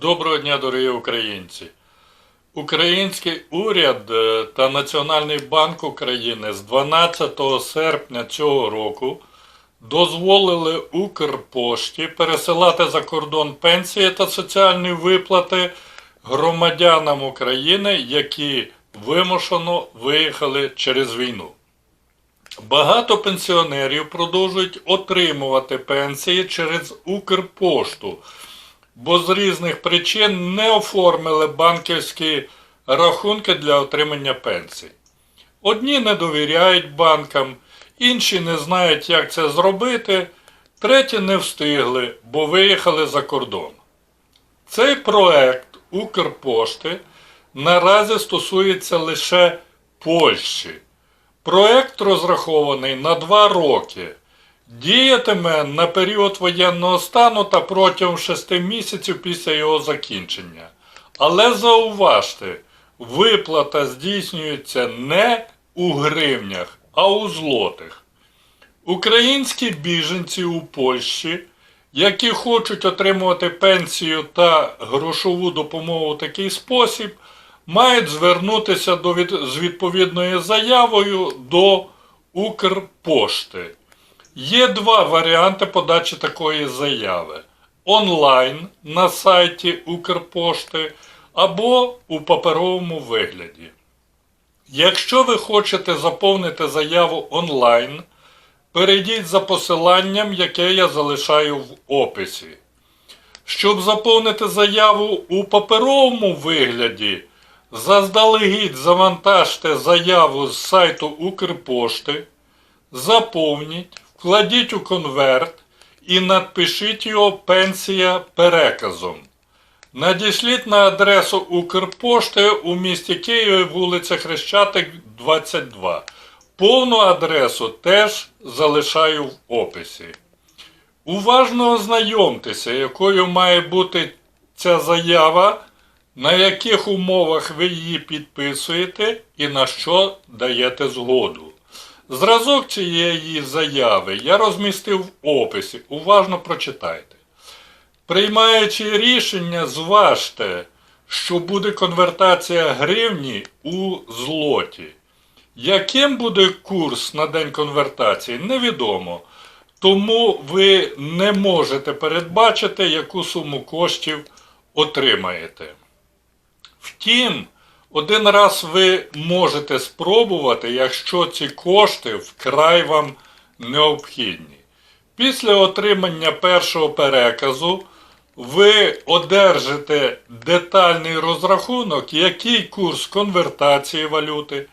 Доброго дня, дорогі українці! Український уряд е, та Національний банк України з 12 серпня цього року дозволили Укрпошті пересилати за кордон пенсії та соціальні виплати громадянам України, які вимушено виїхали через війну. Багато пенсіонерів продовжують отримувати пенсії через Укрпошту, бо з різних причин не оформили банківські рахунки для отримання пенсій. Одні не довіряють банкам, інші не знають, як це зробити, треті не встигли, бо виїхали за кордон. Цей проект Укрпошти наразі стосується лише Польщі. Проект розрахований на два роки. Діятиме на період воєнного стану та протягом 6 місяців після його закінчення. Але зауважте, виплата здійснюється не у гривнях, а у злотих. Українські біженці у Польщі, які хочуть отримувати пенсію та грошову допомогу в такий спосіб, мають звернутися до від... з відповідною заявою до Укрпошти. Є два варіанти подачі такої заяви: онлайн на сайті Укрпошти або у паперовому вигляді. Якщо ви хочете заповнити заяву онлайн, перейдіть за посиланням, яке я залишаю в описі. Щоб заповнити заяву у паперовому вигляді, заздалегідь завантажте заяву з сайту Укрпошти, заповніть, вкладіть у конверт і надпишіть його пенсія переказом. Надішліть на адресу Укрпошти у місті Києві, вулиця Хрещатик, 22. Повну адресу теж залишаю в описі. Уважно ознайомтеся, якою має бути ця заява, на яких умовах ви її підписуєте і на що даєте згоду. Зразок цієї заяви я розмістив в описі. Уважно прочитайте. Приймаючи рішення, зважте, що буде конвертація гривні у злоті. Яким буде курс на день конвертації, невідомо. Тому ви не можете передбачити, яку суму коштів отримаєте. Втім, один раз ви можете спробувати, якщо ці кошти вкрай вам необхідні. Після отримання першого переказу ви одержите детальний розрахунок, який курс конвертації валюти,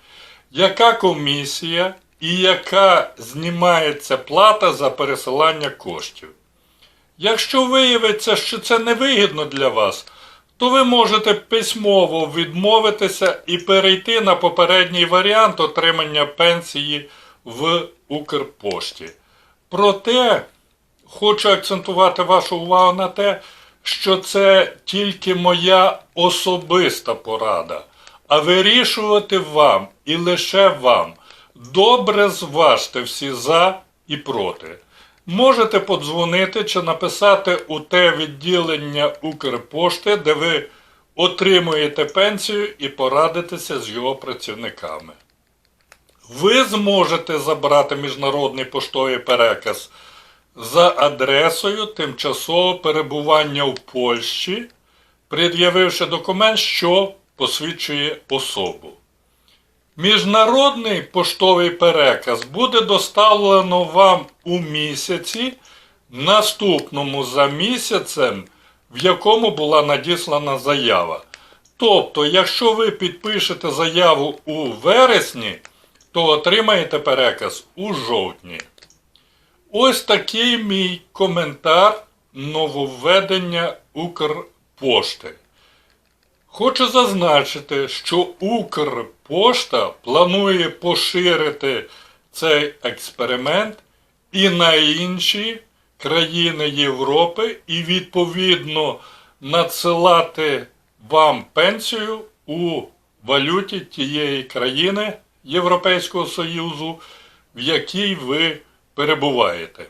яка комісія і яка знімається плата за пересилання коштів. Якщо виявиться, що це невигідно для вас, то ви можете письмово відмовитися і перейти на попередній варіант отримання пенсії в Укрпошті. Проте хочу акцентувати вашу увагу на те, що це тільки моя особиста порада, а вирішувати вам і лише вам. Добре зважте всі за і проти. Можете подзвонити чи написати у те відділення Укрпошти, де ви отримуєте пенсію і порадитися з його працівниками. Ви зможете забрати міжнародний поштовий переказ за адресою тимчасового перебування в Польщі, пред'явивши документ, що посвідчує особу. Міжнародний поштовий переказ буде доставлено вам у місяці, наступному за місяцем, в якому була надіслана заява. Тобто, якщо ви підпишете заяву у вересні, то отримаєте переказ у жовтні. Ось такий мій коментар нововведення Укрпошти. Хочу зазначити, що Укрпошта планує поширити цей експеримент і на інші країни Європи і відповідно надсилати вам пенсію у валюті тієї країни Європейського Союзу, в якій ви перебуваєте.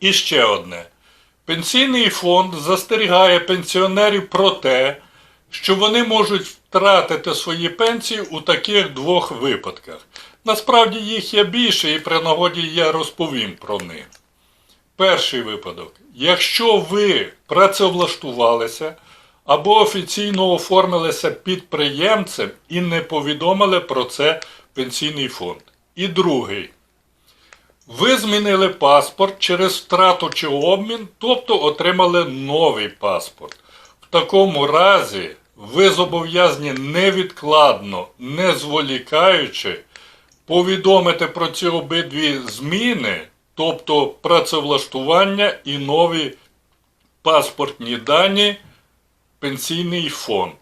І ще одне. Пенсійний фонд застерігає пенсіонерів про те, що вони можуть втратити свої пенсії у таких двох випадках. Насправді їх є більше, і при нагоді я розповім про них. Перший випадок. Якщо ви працевлаштувалися або офіційно оформилися підприємцем і не повідомили про це пенсійний фонд. І другий. Ви змінили паспорт через втрату чи обмін, тобто отримали новий паспорт. В такому разі ви зобов'язані невідкладно, не зволікаючи, повідомити про ці обидві зміни, тобто працевлаштування і нові паспортні дані, пенсійний фонд.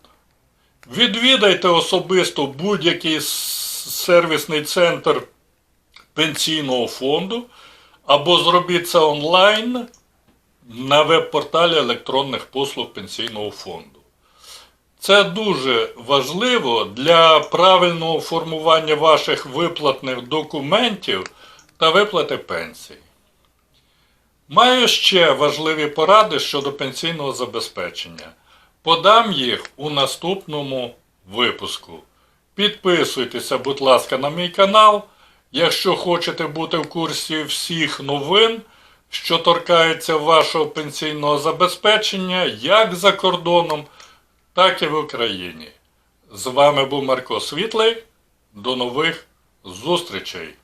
Відвідайте особисто будь-який сервісний центр пенсійного фонду або зробіть це онлайн на веб-порталі електронних послуг пенсійного фонду. Це дуже важливо для правильного формування ваших виплатних документів та виплати пенсій. Маю ще важливі поради щодо пенсійного забезпечення. Подам їх у наступному випуску. Підписуйтеся, будь ласка, на мій канал. Якщо хочете бути в курсі всіх новин, що торкаються вашого пенсійного забезпечення, як за кордоном, так і в Україні. З вами був Марко Світлий. До нових зустрічей!